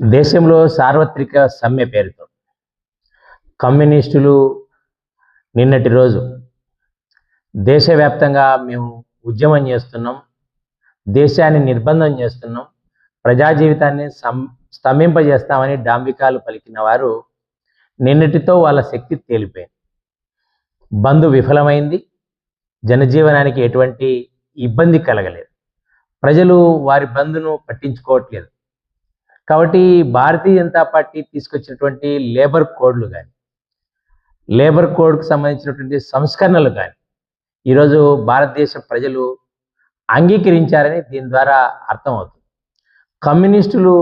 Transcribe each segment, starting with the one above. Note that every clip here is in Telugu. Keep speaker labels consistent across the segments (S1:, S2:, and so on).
S1: దేశంలో సార్వత్రిక సమ్మె పేరుతో కమ్యూనిస్టులు నిన్నటి రోజు దేశవ్యాప్తంగా మేము ఉద్యమం చేస్తున్నాం దేశాన్ని నిర్బంధం చేస్తున్నాం ప్రజా జీవితాన్ని సం స్తంభింపజేస్తామని డాంబికాలు పలికిన వారు నిన్నటితో వాళ్ళ శక్తి తేలిపోయింది. బంధు విఫలమైంది జనజీవనానికి ఎటువంటి ఇబ్బంది కలగలేదు. ప్రజలు వారి బంధును పట్టించుకోవట్లేదు. కాబట్టి భారతీయ జనతా పార్టీ తీసుకొచ్చినటువంటి లేబర్ కోడ్లు కానీ లేబర్ కోడ్కు సంబంధించినటువంటి సంస్కరణలు కానీ ఈరోజు భారతదేశ ప్రజలు అంగీకరించారని దీని ద్వారా అర్థమవుతుంది. కమ్యూనిస్టులు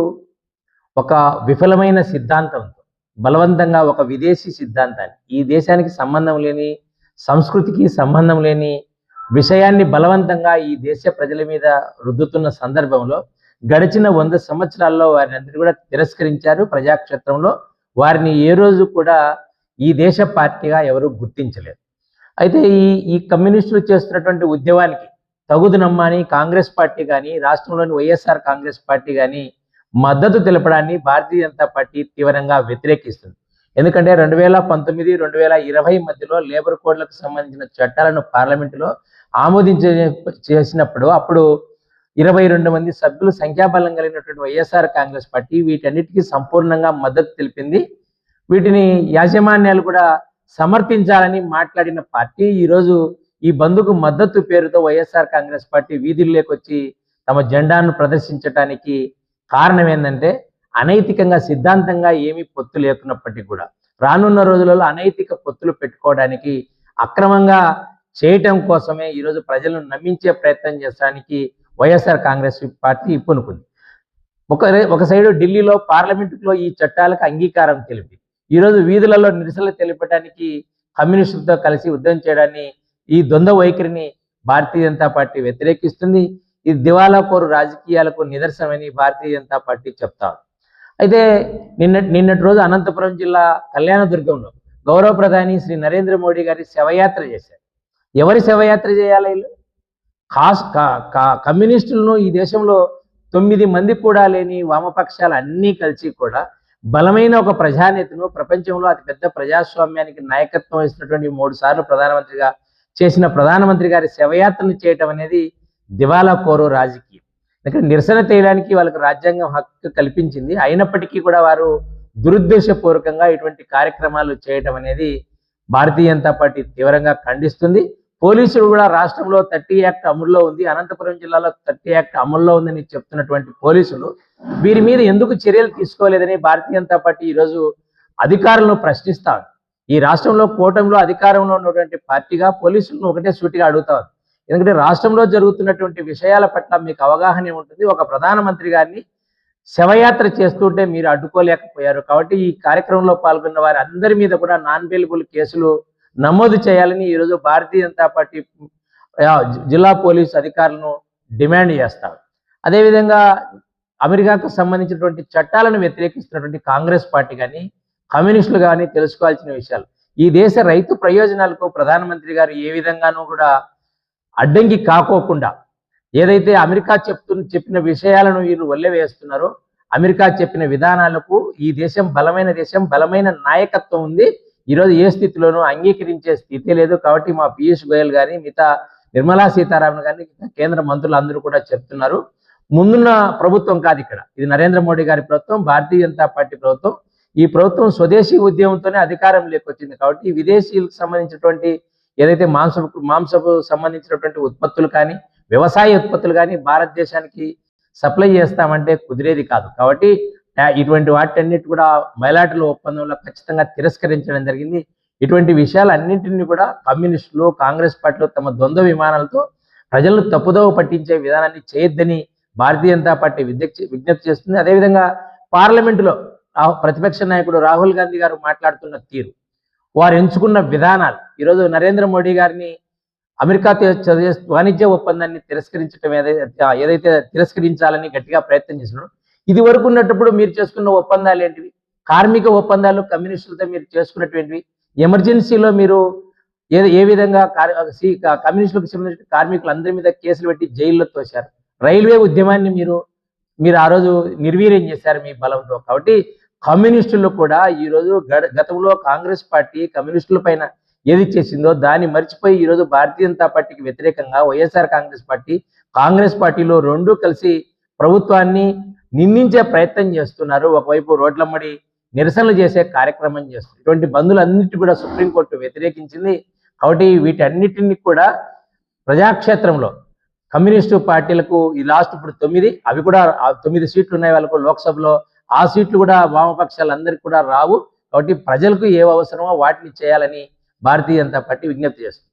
S1: ఒక విఫలమైన సిద్ధాంతంతో బలవంతంగా ఒక విదేశీ సిద్ధాంతాన్ని ఈ దేశానికి సంబంధం లేని సంస్కృతికి సంబంధం లేని విషయాన్ని బలవంతంగా ఈ దేశ ప్రజల మీద రుద్దుతున్న సందర్భంలో గడిచిన వంద సంవత్సరాల్లో వారిని అందరూ కూడా తిరస్కరించారు ప్రజాక్షేత్రంలో. వారిని ఏ రోజు కూడా ఈ దేశ పార్టీగా ఎవరు గుర్తించలేదు. అయితే ఈ ఈ కమ్యూనిస్టులు చేస్తున్నటువంటి ఉద్యమానికి తగుదునమ్మా అని కాంగ్రెస్ పార్టీ కానీ రాష్ట్రంలోని వైఎస్ఆర్ కాంగ్రెస్ పార్టీ కానీ మద్దతు తెలపడాన్ని భారతీయ జనతా పార్టీ తీవ్రంగా వ్యతిరేకిస్తుంది. ఎందుకంటే రెండు వేల పంతొమ్మిది రెండు వేల ఇరవై మధ్యలో లేబర్ కోడ్లకు సంబంధించిన చట్టాలను పార్లమెంటులో ఆమోదించే చేసినప్పుడు అప్పుడు ఇరవై రెండు మంది సభ్యులు సంఖ్యాబలం కలిగినటువంటి వైఎస్ఆర్ కాంగ్రెస్ పార్టీ వీటన్నిటికీ సంపూర్ణంగా మద్దతు తెలిపింది. వీటిని యాజమాన్యాలు కూడా సమర్థించాలని మాట్లాడిన పార్టీ ఈరోజు ఈ బంధుకు మద్దతు పేరుతో వైఎస్ఆర్ కాంగ్రెస్ పార్టీ వీధుల్లోకి వచ్చి తమ జెండాను ప్రదర్శించడానికి కారణం ఏంటంటే అనైతికంగా సిద్ధాంతంగా ఏమీ పొత్తు లేకున్నప్పటికీ కూడా రానున్న రోజులలో అనైతిక పొత్తులు పెట్టుకోవడానికి అక్రమంగా చేయటం కోసమే ఈరోజు ప్రజలను నమ్మించే ప్రయత్నం చేయడానికి వైఎస్ఆర్ కాంగ్రెస్ పార్టీ పూనుకుంది. ఒక ఒక సైడు ఢిల్లీలో పార్లమెంటులో ఈ చట్టాలకు అంగీకారం తెలిపి ఈరోజు వీధులలో నిరసనలు తెలిపడానికి కమ్యూనిస్టులతో కలిసి ఉద్యమం చేయడాన్ని ఈ ద్వంద్వ వైఖరిని భారతీయ జనతా పార్టీ వ్యతిరేకిస్తుంది. ఇది దివాలా కోరు రాజకీయాలకు నిదర్శనమని భారతీయ జనతా పార్టీ చెప్తారు అయితే నిన్న నిన్నటి రోజు అనంతపురం జిల్లా కళ్యాణదుర్గంలో గౌరవ ప్రధాని శ్రీ నరేంద్ర మోడీ గారి శవయాత్ర చేశారు. ఎవరి శవయాత్ర చేయాలి వీళ్ళు? కాస్ కా- కా- కమ్యూనిస్టులను ఈ దేశంలో తొమ్మిది మంది కూడా లేని వామపక్షాలు అన్నీ కలిసి కూడా బలమైన ఒక ప్రజానేతను ప్రపంచంలో అతిపెద్ద ప్రజాస్వామ్యానికి నాయకత్వం వహిస్తున్నటువంటి మూడు సార్లు ప్రధానమంత్రిగా చేసిన ప్రధానమంత్రి గారి శవయాత్రను చేయటం అనేది దివాలా కోరు రాజకీయం. ఇక్కడ నిరసన చేయడానికి వాళ్ళకి రాజ్యాంగం హక్కు కల్పించింది. అయినప్పటికీ కూడా వారు దురుద్దేశపూర్వకంగా ఇటువంటి కార్యక్రమాలు చేయటం అనేది భారతీయ జనతా పార్టీ తీవ్రంగా ఖండిస్తుంది. పోలీసులు కూడా రాష్ట్రంలో థర్టీ యాక్ట్ అమల్లో ఉంది అనంతపురం జిల్లాలో థర్టీ యాక్ట్ అమల్లో ఉందని చెప్తున్నటువంటి పోలీసులు. వీరి మీద ఎందుకు చర్యలు తీసుకోలేదని భారతీయ జనతా పార్టీ ఈరోజు అధికారులను ప్రశ్నిస్తారు ఈ రాష్ట్రంలో కూటమిలో అధికారంలో ఉన్నటువంటి పార్టీగా పోలీసులను ఒకటే సూటిగా అడుగుతారు ఎందుకంటే రాష్ట్రంలో జరుగుతున్నటువంటి విషయాల పట్ల మీకు అవగాహన ఉంటుంది. ఒక ప్రధానమంత్రి గారిని శవయాత్ర చేస్తుంటే మీరు అడ్డుకోలేకపోయారు. కాబట్టి ఈ కార్యక్రమంలో పాల్గొన్న వారి అందరి మీద కూడా నాన్ బెయిలబుల్ కేసులు నమోదు చేయాలని ఈరోజు భారతీయ జనతా పార్టీ జిల్లా పోలీసు అధికారులను డిమాండ్ చేస్తారు. అదేవిధంగా అమెరికాకు సంబంధించినటువంటి చట్టాలను వ్యతిరేకిస్తున్నటువంటి కాంగ్రెస్ పార్టీ కానీ కమ్యూనిస్టులు కానీ తెలుసుకోవాల్సిన విషయాలు. ఈ దేశ రైతు ప్రయోజనాలకు ప్రధానమంత్రి గారు ఏ విధంగానూ కూడా అడ్డంకి కాకోకుండా ఏదైతే అమెరికా చెప్తున్న చెప్పిన విషయాలను వీరు వల్లెవేస్తున్నారో అమెరికా చెప్పిన విధానాలకు ఈ దేశం బలమైన దేశం బలమైన నాయకత్వం ఉంది. ఈరోజు ఏ స్థితిలోనూ అంగీకరించే స్థితి లేదు. కాబట్టి మా పీయూష్ గోయల్ గాని మిగతా నిర్మలా సీతారామన్ గారిని కేంద్ర మంత్రులు అందరూ కూడా చెప్తున్నారు. ముందున్న ప్రభుత్వం కాదు ఇక్కడ. ఇది నరేంద్ర మోడీ గారి ప్రభుత్వం భారతీయ జనతా పార్టీ ప్రభుత్వం. ఈ ప్రభుత్వం స్వదేశీ ఉద్యమంతోనే అధికారం లేకొచ్చింది. కాబట్టి విదేశీలకు సంబంధించినటువంటి ఏదైతే మాంసపు మాంసపు సంబంధించినటువంటి ఉత్పత్తులు కానీ వ్యవసాయ ఉత్పత్తులు కానీ భారతదేశానికి సప్లై చేస్తామంటే కుదిరేది కాదు. కాబట్టి ఇటువంటి వాటన్నిటి కూడా మైలాటల ఒప్పందంలో ఖచ్చితంగా తిరస్కరించడం జరిగింది. ఇటువంటి విషయాలన్నింటినీ కూడా కమ్యూనిస్టులు కాంగ్రెస్ పార్టీలు తమ ద్వంద్వ విమానాలతో ప్రజలను తప్పుదోవ పట్టించే విధానాన్ని చేయొద్దని భారతీయ జనతా పార్టీ విజ్ఞప్తి విజ్ఞప్తి చేస్తుంది. అదేవిధంగా పార్లమెంటులో ప్రతిపక్ష నాయకుడు రాహుల్ గాంధీ గారు మాట్లాడుతున్న తీరు. వారు ఎంచుకున్న విధానాలు. ఈరోజు నరేంద్ర మోడీ గారిని అమెరికా చదివే వాణిజ్య ఒప్పందాన్ని తిరస్కరించడం ఏదైతే ఏదైతే తిరస్కరించాలని గట్టిగా ప్రయత్నం చేసినాడు ఇది వరకు ఉన్నప్పుడు మీరు చేసుకున్న ఒప్పందాలు ఏంటివి? కార్మిక ఒప్పందాలు కమ్యూనిస్టులతో మీరు చేసుకున్నటువంటివి? ఎమర్జెన్సీలో మీరు ఏ ఏ విధంగా కమ్యూనిస్టులకు సంబంధించిన కార్మికులందరి మీద కేసులు పెట్టి జైల్లో తోశారు? రైల్వే ఉద్యమాన్ని మీరు మీరు ఆ రోజు నిర్వీర్యం చేశారు మీ బలంతో. కాబట్టి కమ్యూనిస్టులు కూడా ఈరోజు గడ గతంలో కాంగ్రెస్ పార్టీ కమ్యూనిస్టుల పైన ఏది చేసిందో దాన్ని మర్చిపోయి ఈరోజు భారతీయ జనతా పార్టీకి వ్యతిరేకంగా వైఎస్ఆర్ కాంగ్రెస్ పార్టీ కాంగ్రెస్ పార్టీలో రెండూ కలిసి ప్రభుత్వాన్ని నిందించే ప్రయత్నం చేస్తున్నారు. ఒకవైపు రోడ్లమ్మడి నిరసనలు చేసే కార్యక్రమం చేస్తున్నారు ఇటువంటి బంధులన్నిటి కూడా సుప్రీంకోర్టు వ్యతిరేకించింది. కాబట్టి వీటన్నిటిని కూడా ప్రజాక్షేత్రంలో కమ్యూనిస్టు పార్టీలకు ఈ లాస్ట్ ఇప్పుడు తొమ్మిది అవి కూడా తొమ్మిది సీట్లు ఉన్నాయి వాళ్ళకు లోక్సభలో. ఆ సీట్లు కూడా వామపక్షాలందరికీ కూడా రావు. కాబట్టి ప్రజలకు ఏ అవసరమో వాటిని చేయాలని భారతీయ జనతా పార్టీ విజ్ఞప్తి చేస్తుంది.